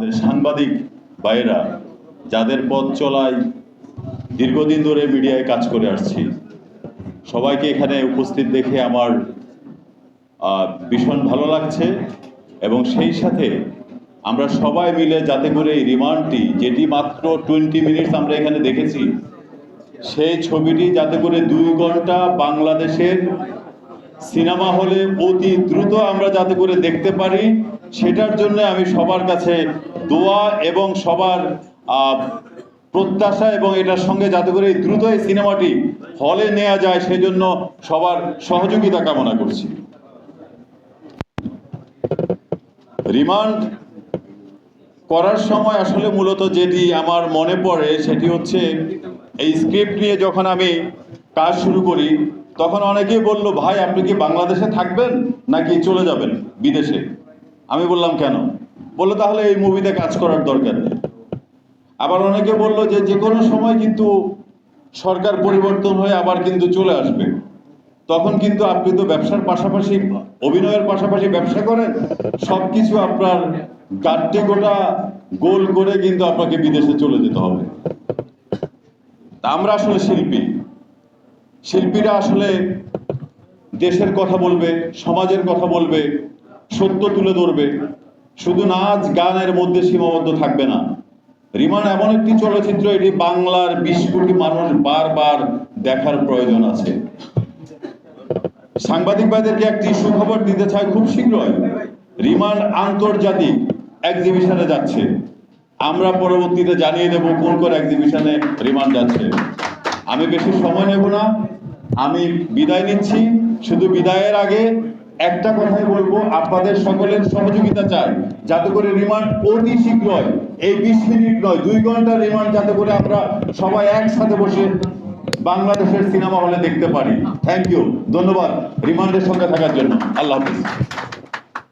আমাদের সাংবাদিক ভাইয়েরা, যাদের পথ চলায় দীর্ঘদিন ধরে মিডিয়ায় কাজ করে আসছি, সবাইকে এখানে উপস্থিত দেখে আমার ভীষণ ভালো লাগছে এবং সেই সাথে আমরা সবাই মিলে যাতে করে এই রিমান্ডটি, যেটি মাত্র টোয়েন্টি মিনিটস আমরা এখানে দেখেছি, সেই ছবিটি যাতে করে দুই ঘণ্টা বাংলাদেশের সিনেমা হলে অতি দ্রুত আমরা যাতে করে দেখতে পারি, সেটার জন্য আমি সবার কাছে দোয়া এবং সবার প্রত্যাশা এবং এটার সঙ্গে যাতে করে দ্রুত এই সিনেমাটি হলে নেওয়া যায়, সেজন্য সবার সহযোগিতা কামনা করছি। রিমান্ড করার সময় আসলে মূলত যেটি আমার মনে পড়ে, সেটি হচ্ছে এই স্ক্রিপ্ট নিয়ে যখন আমি কাজ শুরু করি তখন অনেকেই বলল, ভাই, আপনি কি বাংলাদেশে থাকবেন নাকি চলে যাবেন বিদেশে? আমি বললাম, কেন? বলল, তাহলে এই মুভিতে কাজ করার দরকার নেই। আবার অনেকে বলল যে যে কোনো সময় কিন্তু সরকার পরিবর্তন হয়ে আবার কিন্তু চলে আসবে। তখন কিন্তু আপনি তো ব্যবসার পাশাপাশি, অভিনয়ের পাশাপাশি ব্যবসা করেন সব কিছু আপনার গাড্ডে গোটা গোল করে কিন্তু আপনাকে বিদেশে চলে যেতে হবে। আমরা আসলে শিল্পী। শিল্পীরা আসলে দেশের কথা বলবে, সমাজের কথা বলবে, সত্য তুলে ধরবে। শুধু নাচ, গানের মধ্যে সীমাবদ্ধ থাকবে না। রিমান, এমন একটি চলচ্চিত্র, এটি বাংলার বিশ কোটি মানুষ বারবার দেখার প্রয়োজন আছে। সাংবাদিক ভাইদেরকে একটি সুখবর দিতে চাই খুব শীঘ্রই। রিমান আন্তর্জাতিক এক্সিবিশনে যাচ্ছে। আমরা পরবর্তীতে জানিয়ে দেব কোন কোন এক্সিবিশনে রিমান যাচ্ছে। আমি বেশি সময় নেব না। আমি বিদায় নিচ্ছি। শুধু বিদায়ের আগে একটা কথাই বলব, আপনাদের সকলের সহযোগিতা চাই। যাতে করে রিমান্ড অতি শীঘ্রই, এই বিশ মিনিট নয়, দুই ঘণ্টা রিমান্ড যাতে করে আমরা সবাই একসাথে বসে বাংলাদেশের সিনেমা হলে দেখতে পারি। থ্যাংক ইউ ধন্যবাদ রিমান্ডের সঙ্গে থাকার জন্য। আল্লাহ হাফিজ।